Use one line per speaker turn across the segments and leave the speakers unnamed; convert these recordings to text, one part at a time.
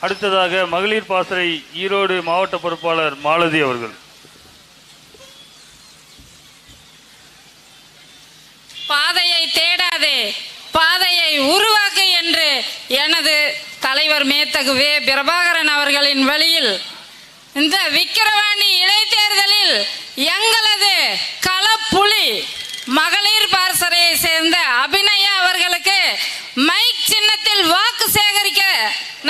அடுத்ததாக மகளிர் பாசறை ஈரோடு மாவட்ட பொறுப்பாளர் மாலதி அவர்கள்.
பாதையை தேடாதே பாதையை உருவாக்கு என்று எனது தலைவர் மேத்தகு வே. பிரபாகரன் அவர்களின் வழியில் இந்த விக்கிரவாணி இடைத்தேர்தலில் எங்களது களப்புலி மகளிர் பாசறையை சேர்ந்த அபிநயா அவர்கள் மைக் சின்னத்தில் வாக்கு சேகரிக்க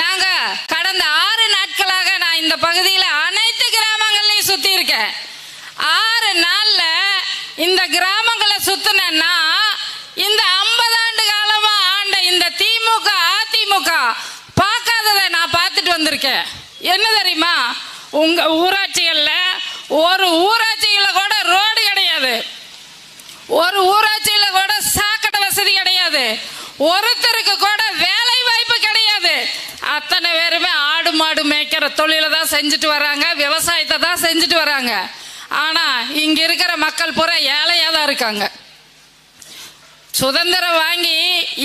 நாங்க கடந்த ஆறு நாட்களாக நான் இந்த பகுதியில் அனைத்து கிராமங்களையும் சுத்தி இருக்கேன் ஆறு நாளில் இந்த கிராமங்களை சுத்தினா இந்த ஐம்பது ஆண்டு காலமா ஆண்ட இந்த திமுக அதிமுக பார்க்காததை நான் பார்த்துட்டு வந்திருக்கேன். என்ன தெரியுமா? உங்க ஊராட்சிகளில் ஒரு ஊராட்சியில் கூட ரோடு கிடையாது. ஒரு ஊராட்சியில் கூட சாக்கடை வசதி கிடையாது. ஒருத்தருக்கு கூட வேலை அத்தனை பேருமே ஆடு மாடு மேய்க்கிற தொழிலை தான் செஞ்சுட்டு வராங்க விவசாயத்தை தான் செஞ்சுட்டு வராங்க. ஆனால் இங்கே இருக்கிற மக்கள் பூரா ஏழையாக தான் இருக்காங்க. சுதந்திரம் வாங்கி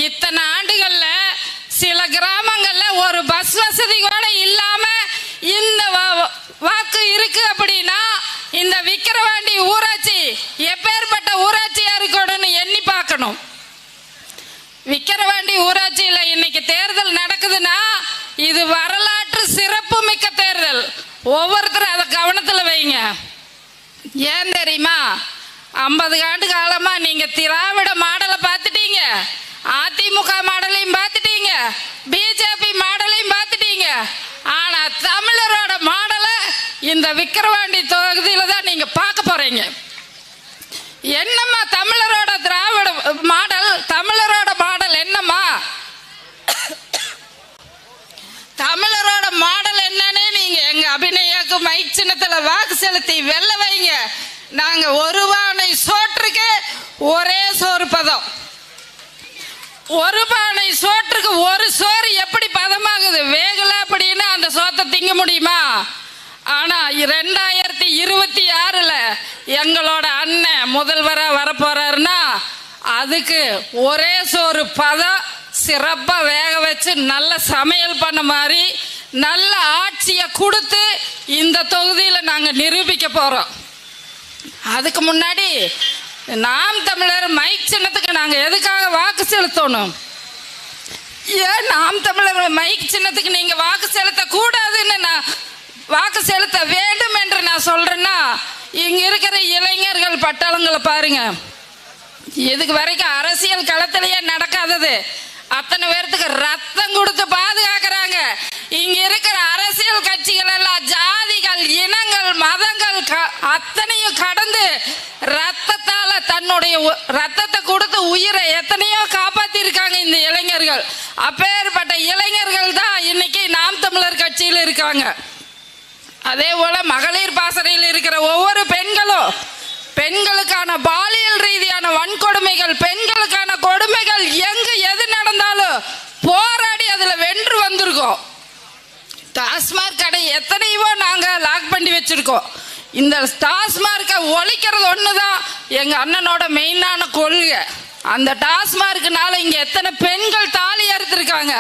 இத்தனை ஆண்டுகளில் சில கிராமங்களில் ஒரு பஸ் வசதி கூட இல்லாமல் இந்த வா- வாக்கு இருக்கு அப்படின்னா இந்த விக்கிரவாண்டி ஊராட்சி எப்பேற்பட்ட ஊராட்சியாக இருக்கணும்னு எண்ணி பார்க்கணும். விக்கிரவாண்டி ஊராட்சியில் இன்னைக்கு தேர் இது வரலாற்று சிறப்பு மிக்க தேர்தல். ஒவ்வொருத்தரும் அதை கவனத்தில் வைங்க. ஏன் தெரியுமா? ஐம்பது ஆண்டு காலமாக நீங்கள் திராவிட மாடலை பார்த்துட்டீங்க. அதிமுக மாடலையும் பார்த்துட்டீங்க. பிஜேபி மாடலையும் பார்த்துட்டீங்க. ஆனால் தமிழரோட மாடலை இந்த விக்கிரவாண்டி தொகுதியில் தான் நீங்கள் பார்க்க போகிறீங்க என்னம்மா தமிழரோட திராவிட மாடல் தமிழரோட மாடல் என்னம்மா தமிழரோட மாடல் என்னன்னு நீங்க எங்க அபிநயாக்கு மைக் சின்னத்துல வாக்கு செலுத்தி வெல்ல வைங்க. நாங்க ஒரு பானை சோற்றுக்கு ஒரே சோறு பதம். ஒரு பானை சோற்றுக்கு ஒரு சோறு எப்படி பதமாகுது? வேகல அப்படின்னு அந்த சோத்தை திங்க முடியுமா? ஆனா ரெண்டாயிரத்தி இருபத்தி ஆறுல எங்களோட அண்ணன் முதல்வரா வரப்போறாருன்னா அதுக்கு ஒரே சோறு பதம் சிறப்பா வேக வச்சு நல்ல சமையல் பண்ண மாதிரி நல்ல ஆட்சியை கொடுத்து இந்த தொகுதியில் நாங்கள் நிரூபிக்க போகிறோம் அதுக்கு முன்னாடி நாம் தமிழர் மைக் சின்னத்துக்கு நாங்கள் எதுக்காக வாக்கு செலுத்தணும்? ஏன் நாம் தமிழர் மைக் சின்னத்துக்கு நீங்கள் வாக்கு செலுத்தக்கூடாதுன்னு நான் வாக்கு செலுத்த வேண்டும் என்று நான் சொல்கிறேன்னா இங்கே இருக்கிற இளைஞர்கள் பட்டாளங்களை பாருங்க. இதுக்கு வரைக்கும் அரசியல் களத்திலேயே நடக்காதது. அத்தனை பேர்த்துக்கு ரத்தம் கொடுத்து பாதுகாக்க இங்க இருக்கிற அரசியல் கட்சிகள் எல்லாம் ஜாதிகள் இனங்கள் மதங்கள் க- அத்தனையும் கடந்து ரத்தத்தால தன்னுடைய உ- ரத்தத்தை கொடுத்து உயிரை எத்தனையோ காப்பாத்தி இருக்காங்க இந்த இளைஞர்கள். அப்பேற்பட்ட இளைஞர்கள் தான் இன்னைக்கு நாம் தமிழர் கட்சியில் இருக்காங்க. அதே போல மகளிர் பாசறையில் இருக்கிற ஒவ்வொரு பெண்களும் பெண்களுக்கான பாலியல் டாஸ்மாக் கடை எத்தனையோ நாங்கள் லாக் பண்ணி வச்சுருக்கோம். இந்த டாஸ்மார்க்கை ஒழிக்கிறது தான் எங்கள் அண்ணனோட மெயினான கொள்கை. அந்த டாஸ்மார்க்குனால இங்கே எத்தனை பெண்கள் தாலி அறுத்துருக்காங்க.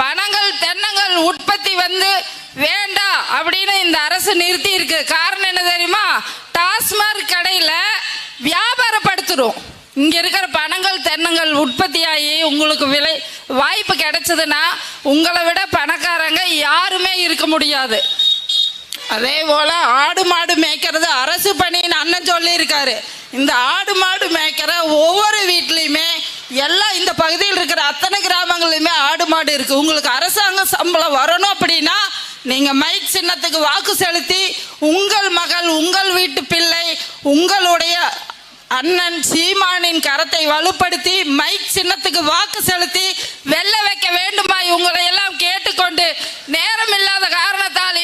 பணங்கள் தென்னங்கள் உற்பத்தி வந்து வேண்டாம் அப்படின்னு இந்த அரசு நிறுத்தி இருக்கு காரணம் என்ன தெரியுமா? டாஸ்மார்க் கடையில் வியாபாரப்படுத்துறோம். இங்கே இருக்கிற பணங்கள் தென்னங்கள் உற்பத்தியாகி உங்களுக்கு விலை வாய்ப்பு கிடைச்சதுன்னா உங்களை விட பணக்காரங்க யாருமே இருக்க முடியாது. அதே போல் ஆடு மாடு மேய்க்கிறது அரசு பணின்னு அண்ணன் சொல்லியிருக்காரு. இந்த ஆடு மாடு மேய்க்கிற ஒவ்வொரு வீட்லேயுமே எல்லா இந்த பகுதியில் இருக்கிற அத்தனை கிராமங்கள்லையுமே ஆடு மாடு இருக்குது உங்களுக்கு அரசாங்க சம்பளம் வரணும் அப்படின்னா நீங்கள் மைக் சின்னத்துக்கு வாக்கு செலுத்தி உங்கள் மகள் உங்கள் வீட்டு பிள்ளை உங்களுடைய அண்ணன் சீமானின் கரத்தை வலுப்படுத்தி மைக் சின்னத்துக்கு வாக்கு செலுத்தி வெல்ல வைக்க வேண்டுமாய் உங்களை எல்லாம் கேட்டுக்கொண்டு நேரம் இல்லாத காரணத்தால்